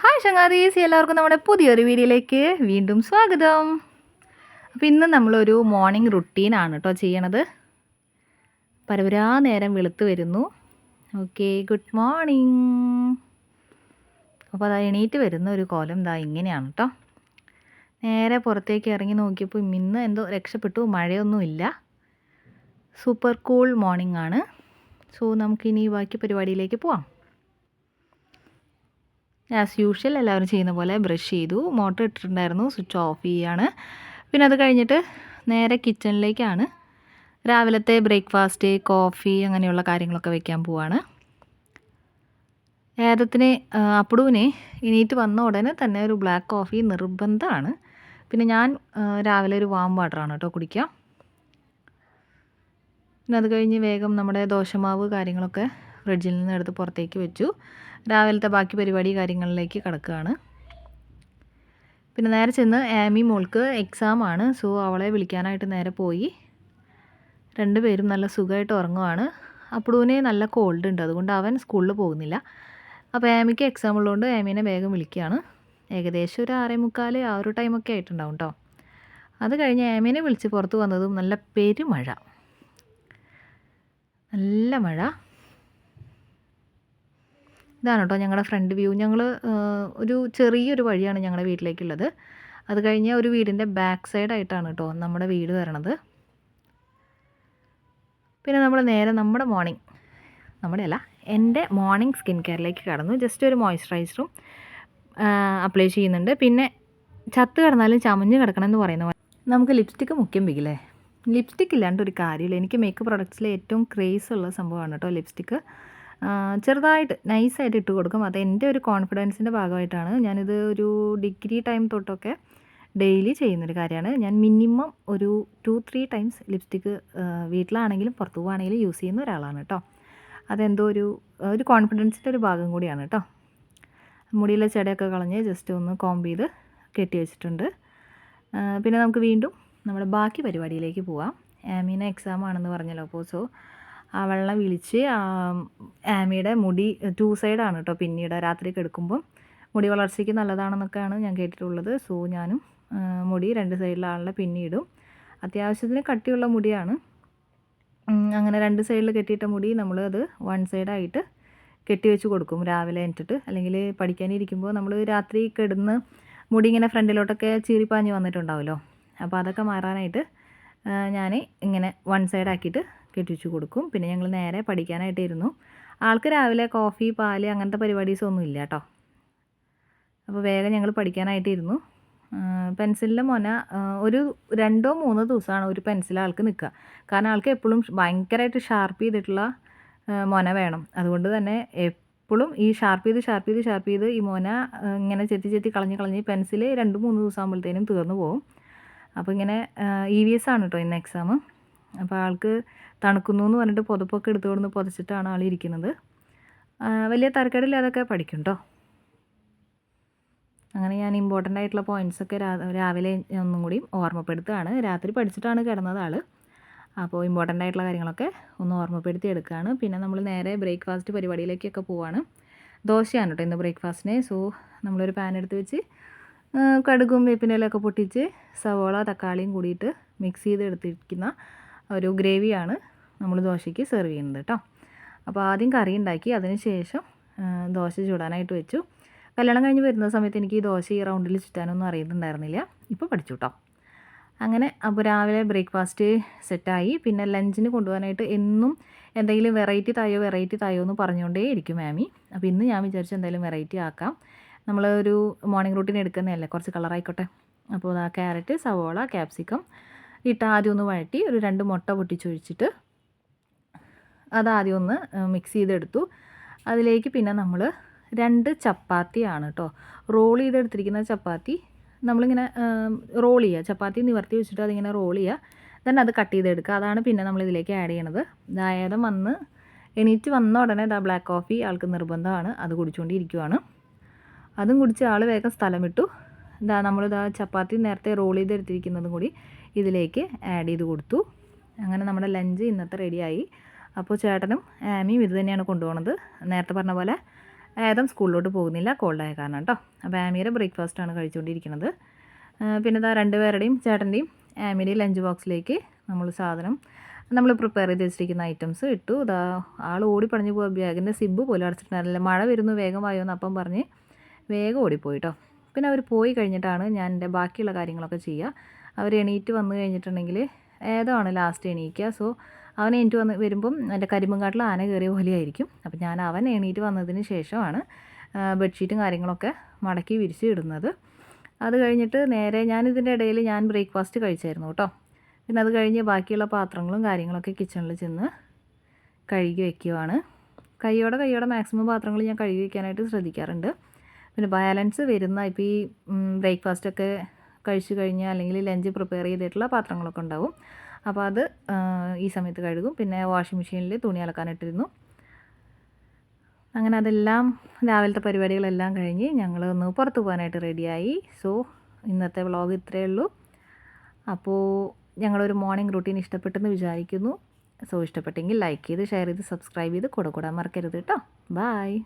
Hi ചങ്ങാതീസ് എല്ലാവർക്കും നമ്മുടെ പുതിയൊരു വീഡിയോയിലേക്ക് വീണ്ടും സ്വാഗതം. അപ്പോൾ ഇന്ന് നമ്മളൊരു മോർണിംഗ് റുട്ടീനാണ് കേട്ടോ ചെയ്യണത്. പരവരാ നേരം വെളുത്ത് വരുന്നു. ഓക്കെ ഗുഡ് മോർണിംഗ് അപ്പോൾ അതാ എണീറ്റ് വരുന്ന ഒരു കോലം ഇതാ ഇങ്ങനെയാണ് കേട്ടോ നേരെ പുറത്തേക്ക് ഇറങ്ങി നോക്കിയപ്പോൾ ഇന്ന് എന്തോ രക്ഷപ്പെട്ടു മഴയൊന്നുമില്ല സൂപ്പർ കൂൾ മോർണിംഗ് ആണ്. സോ നമുക്കിനി ബാക്കി പരിപാടിയിലേക്ക് പോവാം. ആസ് യൂഷ്വൽ എല്ലാവരും ചെയ്യുന്ന പോലെ ബ്രഷ് ചെയ്തു. മോട്ടർ ഇട്ടിട്ടുണ്ടായിരുന്നു. സ്വിച്ച് ഓഫ് ചെയ്യാണ്. പിന്നെ അത് കഴിഞ്ഞിട്ട് നേരെ കിച്ചണിലേക്കാണ് രാവിലത്തെ ബ്രേക്ക്ഫാസ്റ്റ് കോഫി അങ്ങനെയുള്ള കാര്യങ്ങളൊക്കെ വെക്കാൻ പോവാണ്. ഏതത്തിന് അപ്പുടുവിനെ എണീറ്റ് വന്ന ഉടനെ തന്നെ ഒരു ബ്ലാക്ക് കോഫി നിർബന്ധമാണ്. പിന്നെ ഞാൻ രാവിലെ ഒരു വാം വാട്ടറാണ് കേട്ടോ കുടിക്കുക. പിന്നെ അത് കഴിഞ്ഞ് വേഗം നമ്മുടെ ദോശമാവ് കാര്യങ്ങളൊക്കെ ഫ്രിഡ്ജിൽ നിന്ന് എടുത്ത് പുറത്തേക്ക് വെച്ചു. രാവിലത്തെ ബാക്കി പരിപാടി കാര്യങ്ങളിലേക്ക് കിടക്കുകയാണ്. പിന്നെ നേരെ ചെന്ന് ആമി മോൾക്ക് എക്സാം ആണ്. സോ അവളെ വിളിക്കാനായിട്ട് നേരെ പോയി. രണ്ടുപേരും നല്ല സുഖമായിട്ട് ഉറങ്ങുവാണ്. അപ്പുടുവിന് നല്ല കോൾഡ് ഉണ്ട്. അതുകൊണ്ട് അവൻ സ്കൂളിൽ പോകുന്നില്ല. അപ്പോൾ ആമിക്ക് എക്സാം ഉള്ളതുകൊണ്ട് ആമീനെ വേഗം വിളിക്കുകയാണ്. ഏകദേശം ഒരു ആറേ മുക്കാൽ ആ ഒരു ടൈമൊക്കെ ആയിട്ടുണ്ടാവും കേട്ടോ അത് കഴിഞ്ഞ് ആമീനെ വിളിച്ച് പുറത്ത് വന്നതും നല്ല പെരുമഴ. നല്ല മഴ. ഇതാണ് കേട്ടോ ഞങ്ങളുടെ ഫ്രണ്ട് വ്യൂ. ഞങ്ങൾ ഒരു ചെറിയൊരു വഴിയാണ് ഞങ്ങളുടെ വീട്ടിലേക്കുള്ളത്. അത് കഴിഞ്ഞ് ഒരു വീടിന്റെ ബാക്ക് സൈഡായിട്ടാണ് കേട്ടോ നമ്മുടെ വീട് വരണത്. പിന്നെ നമ്മൾ നേരെ നമ്മുടെ മോർണിംഗ് നമ്മുടെ അല്ല എന്റെ മോർണിംഗ് സ്കിൻ കെയറിലേക്ക് കടന്നു. ജസ്റ്റ് ഒരു മോയ്സ്ചറൈസറും അപ്ലൈ ചെയ്യുന്നുണ്ട്. പിന്നെ ചത്ത് കിടന്നാലും ചമഞ്ഞ് കിടക്കണം എന്ന് പറയുന്ന പോലെ. നമുക്ക് ലിപ്സ്റ്റിക്ക് മുഖ്യം പിക്കില്ലേ ലിപ്സ്റ്റിക്ക് ഇല്ലാണ്ട് ഒരു കാര്യമില്ല. എനിക്ക് മേക്കപ്പ് പ്രൊഡക്ട്സിലെ ഏറ്റവും ക്രേസ് ഉള്ള സംഭവമാണ് കേട്ടോ ലിപ്സ്റ്റിക്ക് ചെറുതായിട്ട് നൈസായിട്ട് ഇട്ട് കൊടുക്കും അത് എന്റെ ഒരു കോൺഫിഡൻസിന്റെ ഭാഗമായിട്ടാണ്. ഞാനിത് ഒരു ഡിഗ്രി ടൈം തൊട്ടൊക്കെ ഡെയിലി ചെയ്യുന്നൊരു കാര്യമാണ്. ഞാൻ മിനിമം ഒരു ടു ത്രീ ടൈംസ് ലിപ്സ്റ്റിക്ക് വീട്ടിലാണെങ്കിലും പുറത്തു പോകുകയാണെങ്കിലും യൂസ് ചെയ്യുന്ന ഒരാളാണ് കേട്ടോ അതെന്തോ ഒരു ഒരു കോൺഫിഡൻസിന്റെ ഒരു ഭാഗം കൂടിയാണ് കേട്ടോ മുടിയിലെ ചെടയൊക്കെ കളഞ്ഞ് ജസ്റ്റ് ഒന്ന് കോംബ് ചെയ്ത് കെട്ടി വെച്ചിട്ടുണ്ട്. പിന്നെ നമുക്ക് വീണ്ടും നമ്മുടെ ബാക്കി പരിപാടിയിലേക്ക് പോവാം. ആമീന എക്സാം ആണെന്ന് പറഞ്ഞല്ലോ അപ്പോൾ സോ അവളെ വിളിച്ച് ആ, ആമിയുടെ മുടി ടു സൈഡാണ് കേട്ടോ പിന്നീട് രാത്രി കിടക്കുമ്പം. മുടി വളർച്ചയ്ക്ക് നല്ലതാണെന്നൊക്കെയാണ് ഞാൻ കേട്ടിട്ടുള്ളത്. സോ ഞാനും മുടി രണ്ട് സൈഡിലാളുടെ പിന്നീടും. അത്യാവശ്യത്തിന് കട്ടിയുള്ള മുടിയാണ്. അങ്ങനെ രണ്ട് സൈഡിൽ കെട്ടിയിട്ട മുടി നമ്മൾ അത് വൺ സൈഡായിട്ട് കെട്ടിവെച്ച് കൊടുക്കും. രാവിലെ എന്നിട്ട് അല്ലെങ്കിൽ പഠിക്കാനിരിക്കുമ്പോൾ നമ്മൾ രാത്രി കിടന്ന് മുടി ഇങ്ങനെ ഫ്രണ്ടിലോട്ടൊക്കെ ചീറിപ്പാഞ്ഞ് വന്നിട്ടുണ്ടാവുമല്ലോ അപ്പോൾ അതൊക്കെ മാറാനായിട്ട് ഞാൻ ഇങ്ങനെ വൺ സൈഡ് ആക്കിയിട്ട് കെട്ടിച്ച് കൊടുക്കും. പിന്നെ ഞങ്ങൾ നേരെ പഠിക്കാനായിട്ടിരുന്നു. ആൾക്ക് രാവിലെ കോഫി പാൽ അങ്ങനത്തെ പരിപാടീസ് ഒന്നും ഇല്ല കേട്ടോ അപ്പോൾ വേഗം ഞങ്ങൾ പഠിക്കാനായിട്ടിരുന്നു. പെൻസിലിന്റെ മൊന ഒരു രണ്ടോ മൂന്നോ ദിവസമാണ് ഒരു പെൻസിൽ ആൾക്ക് നിൽക്കുക കാരണം ആൾക്ക് എപ്പോഴും ഭയങ്കരമായിട്ട് ഷാർപ്പ് ചെയ്തിട്ടുള്ള മൊന വേണം. അതുകൊണ്ട് തന്നെ എപ്പോഴും ഈ ഷാർപ്പ് ചെയ്ത് ഷാർപ്പ് ചെയ്ത് ഷാർപ്പ് ചെയ്ത് ഈ മൊന ഇങ്ങനെ ചെത്തി ചെത്തി കളഞ്ഞ് കളഞ്ഞ് പെൻസിൽ രണ്ട് മൂന്ന് ദിവസം ആകുമ്പോഴത്തേനും തീർന്നു പോകും അപ്പോൾ ഇങ്ങനെ ഇ വി എസ് ആണ് കേട്ടോ ഇന്ന് എക്സാം അപ്പോൾ ആൾക്ക് തണുക്കുന്നു എന്ന് പറഞ്ഞിട്ട് പുതപ്പൊക്കെ എടുത്തുകൊണ്ട് പുതച്ചിട്ടാണ് ആൾ ഇരിക്കുന്നത്. വലിയ തരക്കേടില്ലാതൊക്കെ അതൊക്കെ കേട്ടോ അങ്ങനെ ഞാൻ ഇമ്പോർട്ടന്റ് ആയിട്ടുള്ള പോയിന്റ്സ് ഒക്കെ രാവിലെ ഒന്നും കൂടി ഓർമ്മപ്പെടുത്തുകയാണ്. രാത്രി പഠിച്ചിട്ടാണ് കിടന്നത് ആൾ അപ്പോൾ ഇമ്പോർട്ടന്റ് ആയിട്ടുള്ള കാര്യങ്ങളൊക്കെ ഒന്ന് ഓർമ്മപ്പെടുത്തി എടുക്കുകയാണ്. പിന്നെ നമ്മൾ നേരെ ബ്രേക്ക്ഫാസ്റ്റ് പരിപാടിയിലേക്കൊക്കെ പോവാണ്. ദോശയാണ് കേട്ടോ ഇന്ന് ബ്രേക്ക്ഫാസ്റ്റിന് സോ നമ്മളൊരു പാൻ എടുത്ത് വെച്ച് കടുകും കടുകും വേപ്പിന്റെലൊക്കെ പൊട്ടിച്ച് സവോള തക്കാളിയും കൂടിയിട്ട് മിക്സ് ചെയ്ത് എടുത്തിരിക്കുന്ന ഒരു ഗ്രേവിയാണ് നമ്മൾ ദോശയ്ക്ക് സെർവ് ചെയ്യുന്നത് കേട്ടോ. അപ്പോൾ ആദ്യം കറി ഉണ്ടാക്കി അതിന് ശേഷം ദോശ ചൂടാനായിട്ട് വെച്ചു. കല്യാണം കഴിഞ്ഞ് വരുന്ന സമയത്ത് എനിക്ക് ഈ ദോശ ഈ റൗണ്ടിൽ ചുറ്റാനൊന്നും അറിയുന്നുണ്ടായിരുന്നില്ല. ഇപ്പോൾ പഠിച്ചു കേട്ടോ. അങ്ങനെ അപ്പോൾ രാവിലെ ബ്രേക്ക്ഫാസ്റ്റ് സെറ്റായി. പിന്നെ ലഞ്ചിന് കൊണ്ടുപോകാനായിട്ട് എന്നും എന്തെങ്കിലും വെറൈറ്റി തായോ വെറൈറ്റി തായോ എന്ന് പറഞ്ഞുകൊണ്ടേ ഇരിക്കും മാമി. അപ്പോൾ ഇന്ന് ഞാൻ വിചാരിച്ചു എന്തായാലും വെറൈറ്റി ആക്കാം. നമ്മൾ ഒരു മോർണിംഗ് റൂട്ടീൻ എടുക്കുന്നതല്ലേ കുറച്ച് കളറായിക്കോട്ടെ. അപ്പോൾ ആ ക്യാരറ്റ് സവോള ക്യാപ്സിക്കം ഇട്ട് ആദ്യം ഒന്ന് വഴറ്റി ഒരു രണ്ട് മുട്ട പൊട്ടിച്ചൊഴിച്ചിട്ട് അത് ആദ്യം ഒന്ന് മിക്സ് ചെയ്തെടുത്തു. അതിലേക്ക് പിന്നെ നമ്മൾ രണ്ട് ചപ്പാത്തിയാണ് കേട്ടോ റോൾ ചെയ്തെടുത്തിരിക്കുന്ന ചപ്പാത്തി. നമ്മളിങ്ങനെ റോൾ ചെയ്യുക ചപ്പാത്തി നിവർത്തി വെച്ചിട്ട് അതിങ്ങനെ റോൾ ചെയ്യുക ദെൻ അത് കട്ട് ചെയ്തെടുക്കുക. അതാണ് പിന്നെ നമ്മൾ ഇതിലേക്ക് ആഡ് ചെയ്യണത്. അതായത് വന്ന് എണീറ്റ് വന്ന ഉടനെ ഇതാ ബ്ലാക്ക് കോഫി ആൾക്ക് നിർബന്ധമാണ്. അത് കുടിച്ചുകൊണ്ടിരിക്കുവാണ് അതും കുടിച്ച് ആൾ വേഗം സ്ഥലം വിട്ടു. ഇതാ നമ്മളിതാ ചപ്പാത്തി നേരത്തെ റോൾ ചെയ്തെടുത്തിരിക്കുന്നതും കൂടി ഇതിലേക്ക് ആഡ് ചെയ്ത് കൊടുത്തു. അങ്ങനെ നമ്മുടെ ലഞ്ച് ഇന്നത്തെ റെഡിയായി അപ്പോൾ ചേട്ടനും ആമിയും ഇത് തന്നെയാണ് കൊണ്ടുപോകുന്നത് നേരത്തെ പറഞ്ഞ പോലെ ഏതം സ്കൂളിലോട്ട് പോകുന്നില്ല കോൾഡായ കാരണം കേട്ടോ അപ്പോൾ ആമിയുടെ ബ്രേക്ക്ഫാസ്റ്റാണ് കഴിച്ചുകൊണ്ടിരിക്കുന്നത്. പിന്നെ ഇതാ രണ്ടുപേരുടെയും ചേട്ടന്റെയും ആമിയുടെയും ലഞ്ച് ബോക്സിലേക്ക് നമ്മൾ സാധനം നമ്മൾ പ്രിപ്പയർ ചെയ്ത് വെച്ചിരിക്കുന്ന ഐറ്റംസ് ഇട്ടു. ഇതാ ആൾ ഓടി പോയ ബാഗിന്റെ സിബ് പോലും അടച്ചിട്ടുണ്ടായിരുന്നില്ല. മഴ വരുന്നു വേഗം വായോന്ന് അപ്പം പറഞ്ഞ് വേഗം ഓടിപ്പോയി കേട്ടോ പിന്നെ അവർ പോയി കഴിഞ്ഞിട്ടാണ് ഞാൻ എന്റെ ബാക്കിയുള്ള കാര്യങ്ങളൊക്കെ ചെയ്യുക. അവർ എണീറ്റ് വന്നു കഴിഞ്ഞിട്ടുണ്ടെങ്കിൽ ഏതാണ് ലാസ്റ്റ് എണീക്കുക സോ അവൻ എണീറ്റ് വന്ന് വരുമ്പം എന്റെ കരിമ്പുംകാട്ടിൽ ആന കയറിയ പോലെയായിരിക്കും അപ്പോൾ ഞാൻ അവൻ എണീറ്റ് വന്നതിന് ശേഷമാണ് ബെഡ്ഷീറ്റും കാര്യങ്ങളൊക്കെ മടക്കി വിരിച്ച് ഇടുന്നത്. അത് കഴിഞ്ഞിട്ട് നേരെ ഞാൻ ഇതിന്റെ ഇടയിൽ ഞാൻ ബ്രേക്ക്ഫാസ്റ്റ് കഴിച്ചായിരുന്നു കേട്ടോ പിന്നെ അത് കഴിഞ്ഞ് ബാക്കിയുള്ള പാത്രങ്ങളും കാര്യങ്ങളൊക്കെ കിച്ചണിൽ ചെന്ന് കഴുകി വയ്ക്കുവാണ് കൈയോടെ കൈയോടെ മാക്സിമം പാത്രങ്ങൾ ഞാൻ കഴുകി വയ്ക്കാനായിട്ട് ശ്രദ്ധിക്കാറുണ്ട്. പിന്നെ ബാലൻസ് വരുന്ന ഇപ്പോൾ ഈ ബ്രേക്ക്ഫാസ്റ്റ് ഒക്കെ കഴിച്ചു കഴിഞ്ഞാൽ അല്ലെങ്കിൽ ലഞ്ച് പ്രിപ്പയർ ചെയ്തിട്ടുള്ള പാത്രങ്ങളൊക്കെ ഉണ്ടാവും. അപ്പോൾ അത് ഈ സമയത്ത് കഴുകും. പിന്നെ വാഷിംഗ് മെഷീനിൽ തുണി അലക്കാനിട്ടിരുന്നു അങ്ങനെ അതെല്ലാം രാവിലത്തെ പരിപാടികളെല്ലാം കഴിഞ്ഞ് ഞങ്ങൾ ഒന്ന് പുറത്തു പോകാനായിട്ട് റെഡിയായി സോ ഇന്നത്തെ വ്ളോഗ് ഇത്രയേ ഉള്ളൂ. അപ്പോൾ ഞങ്ങളൊരു മോർണിംഗ് റൂട്ടീൻ ഇഷ്ടപ്പെട്ടെന്ന് വിചാരിക്കുന്നു. സോ ഇഷ്ടപ്പെട്ടെങ്കിൽ ലൈക്ക് ചെയ്ത് ഷെയർ ചെയ്ത് സബ്സ്ക്രൈബ് ചെയ്ത് കൂടെ കൂടാൻ മറക്കരുത് കേട്ടോ ബായ്